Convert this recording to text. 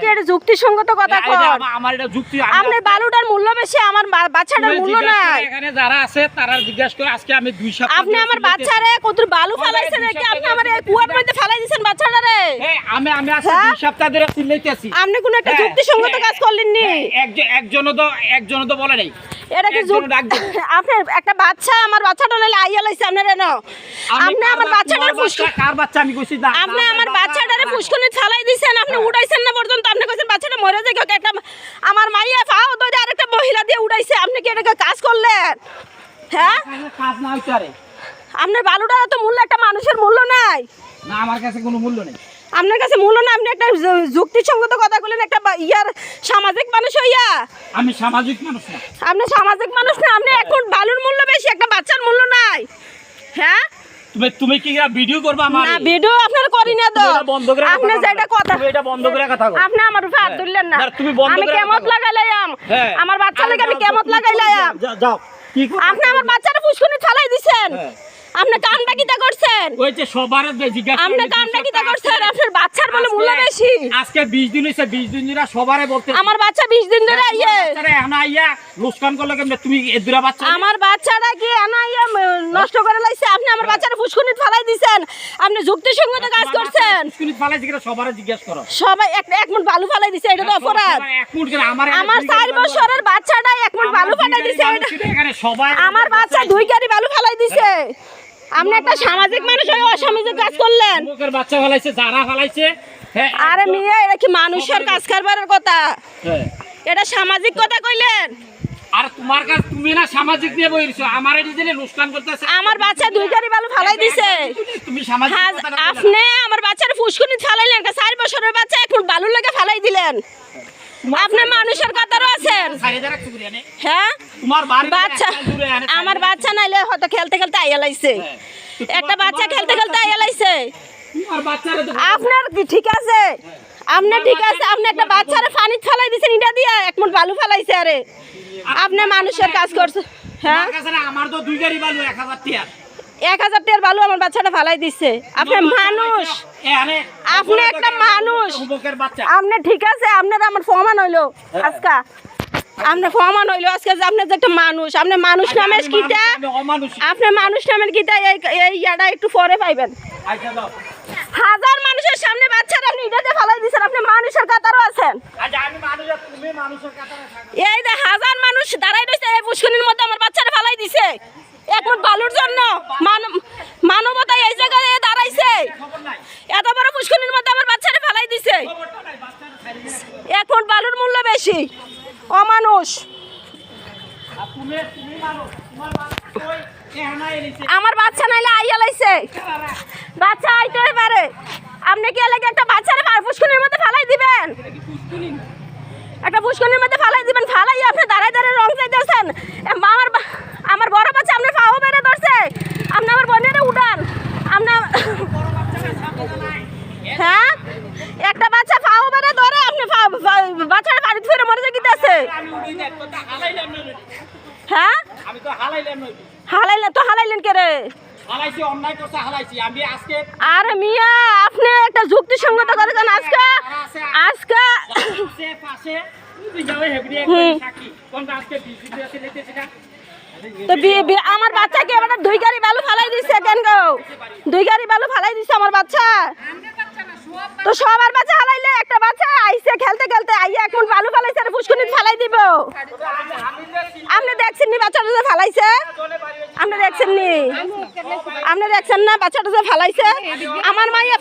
কি এটা যুক্তিসঙ্গত কথা কর? আমার এটা যুক্তি আপনার বালুটার মূল্য বেশি আমার বাচ্চাটার মূল্য নাই। এখানে যারা আছে তারা জিজ্ঞাসা করে আজকে আমি দুই সপ্তাহ আপনি আমার বাচ্চারে কত বালু ফালাইছেন নাকি আপনি আমার এই কুয়ার মধ্যে ফালাই দিয়েছেন বাচ্চাটারে? এই, আমি আমি আজকে হ্যাঁ? দুই সপ্তাহ ধরে চিল্লাইতেছি। আপনি কোন একটা হ্যাঁ, যুক্তিসঙ্গত হ্যাঁ, কাজ করলেন নি হ্যাঁ, একজনও তো একজনও তো বলে নাই। এটা কি। আপনার একটা বাচ্চা আমার বাচ্চাটা নাইলে আইয়া লাইছে আপনার এনো আপনি আমার বাচ্চা, বাচ্চাটার ফুসকুনি কার বাচ্চা আমি কইছি? না আপনি আমার বাচ্চা, বাচ্চাটারে। ফুসকুনি ফালাই দিছেন আপনি হ্যাঁ। উড়াইছেন না পর্যন্ত। মরে কেউ একটা আমার মাইয়া ফাও ধরে আরেকটা মহিলা দিয়ে উড়াইছে। আপনি কি এটাকে কাজ করলেন? হ্যাঁ? কাজ না হইতে আপনার বালুটার তো মূল্য একটা মানুষের মূল্য নাই। না আমার কাছে কোনো মূল্য নেই। আপনার কাছে মূল্য না আপনি একটা যুক্তিসঙ্গত কথা বললেন একটা ইয়ার সামাজিক মানুষ হইয়া। আমি সামাজিক মানুষ না। আপনি সামাজিক মানুষ না আপনি এখন বালুর মূল্য বেশি একটা বাচ্চার মূল্য নাই। হ্যাঁ? তুমি তুমি কি ভিডিও করবে আমার না ভিডিও আপনার করি না তো বন্ধ করে আপনি যেটা কথা তুমি এটা বন্ধ করে কথা। আপনি আমার উপর হাত হ্যাঁ। তুললেন না তুমি বন্ধ আমি কেমত কথা বলো। লাগাইলাম হ্যাঁ। আমার বাচ্চা লাগে আমি কেমত লাগাইলাম যাও, আপনি আমার বাচ্চাটা ফুসকুনি ফালাই দিছেন হ্যাঁ। আপনি কামটা কিটা করছেন? ওই যে সবার জিজ্ঞাসা আপনি কামটা কিটা করছেন আপনার বাচ্চার বলে মূল্য বেশি। আজকে 20 দিন হইছে 20 দিন ধরে সবারে বলতে আমার বাচ্চা বিশ দিন ধরে ইয়ে এখন আইয়া লোকসান করলে কেমনে? তুমি এ দুরা বাচ্চা? আমার বাচ্চাটা কি এনা নষ্ট করে লাইছে? আপনি আমার বাচ্চাটা ফুসকুনি ফালাই দিছেন। আপনি যুক্তিসঙ্গত কাজ করছেন। স্কুল ফালাইছে কিনা সবারে জিজ্ঞাসা করো। সবাই এক এক মুঠ বালু ফালাই দিছে এটা তো অপরাধ। এক মিনিট করে আমার আমার চার বছরের বাচ্চাটা এক মুঠ বালু ফালাই দিছে এটা এখানে সবাই আমার বাচ্চা দুই গাড়ি বালু ফালাই দিছে। আপনি একটা সামাজিক মানুষ হয়ে অসামাজিক কাজ করলেন। মুখের বাচ্চা ফালাইছে যারা ফালাইছে হ্যাঁ আরে মিয়া এটা কি মানুষের কাজ কারবারের কথা? হ্যাঁ। এটা সামাজিক কথা কইলেন? আর তোমার কাছে তুমি না সামাজিক নিয়ে বইছো আমার এটি দিলে করতেছে। আমার বাচ্চা দুই গাড়ি বালু ফালাই দিছে। তুমি সামাজিক হ্যাঁ। আপনি আমার বাচ্চার ফুসকুনি ফালাইলেন চার বছরের বাচ্চা এক ফুট বালুর লেগে ফালাই দিলেন। আপনি মানুষের কাতারও আছেন। হ্যাঁ? বাচ্চা আমার বাচ্চা নাইলে হয়তো খেলতে খেলতে আইয়া লাইছে। হ্যাঁ। একটা বাচ্চা খেলতে খেলতে আইয়া লাইছে। তো আপনার কি ঠিক আছে? আপনার ঠিক আছে? আপনি একটা বাচ্চারে পানি ফালাই দিছেন ইটা দিয়া এক মুঠ বালু ফালাইছে আরে। আপনি মানুষের কাজ করছে হ্যাঁ? আমার তো দুই গাড়ি বালু এক হাজার টিয়ার। এক হাজার টাকার বালু আমার বাচ্চাটা ফালাই দিচ্ছে আপনি মানুষ। আপনি একটা মানুষ। আপনি ঠিক আছে আপনার আমার প্রমাণ হইল আজকা। আপনার প্রমাণ হইল আজকে যে আপনি যে একটা মানুষ আপনি মানুষ আচ্ছা, নামের কিটা মানুষ, আমি অমানুষ। আপনি মানুষ নামের কিটা এই ইয়াটা একটু পরে পাইবেন। আচ্ছা হাজার মানুষের সামনে বাচ্চারা আপনি ইটাতে ফালাই দিচ্ছেন আপনি মানুষের কাতারও আছেন। আচ্ছা, আমি মানুষ আর তুমি মানুষের কাতারে থাকো। এই যে হাজার মানুষ দাঁড়াই রয়েছে এই পুষ্করির মধ্যে আমার বাচ্চারা ফালাই দিছে। এক বালুর জন্য মানব- মানবতা এই জায়গায় এ দাঁড়াইছে খবর নাই। এত বড় পুষ্করির মধ্যে আমার বাচ্চারা ফালাই দিছে খবরটা নাই, বাচ্চারা ছাড়ি দিয়ে রাখো। এক ফুট বেশি। অমানুষ। আমার বাচ্চা নাইলে আইয়া লাইছে। বাচ্চা আইতে পারে। আপনি কি এলাকা একটা বাচ্চারে পুষ্কনের মধ্যে ফালাই দিবেন? একটা পুষ্কনের মধ্যে ফালাই দিবেন ফালাই আপনি দাঁড়ায় দাঁড়ায় রং চাইতেছেন এম, আমার বা- আমার বড় বাচ্চা আপনার পাও বেড়ে ধরছে আপনি আমার বোনেরে উঠান আপনার হ্যাঁ একটা বাচ্চা পাও বেড়ে ধরে পা- পা- ফিরে মরে না নদী। হ্যাঁ। হালাইলেন, তো হালাইলেন কে রে? আরে মিয়া, আপনি একটা যুক্তিসঙ্গত করেছেন আজকে আজকে আমার বাচ্চাকে এবার দুই গাড়ি বালু ফালাই দিছে, কেন গো? দুই গাড়ি বালু ফালাই দিচ্ছে আমার বাচ্চা। তো সবার বাচ্চা হালাইলে একটা বাচ্চা আইসে খেলতে খেলতে আইয়া এখন বালু ফালাইছে আর পুষ্কুনি ফালাই দিব। আপনি দেখছেন নি বাচ্চাটা যে ফালাইছে? আপনি দেখছেন নি? আপনি দেখছেন না বাচ্চাটা যে ফালাইছে? আমার মাইয়া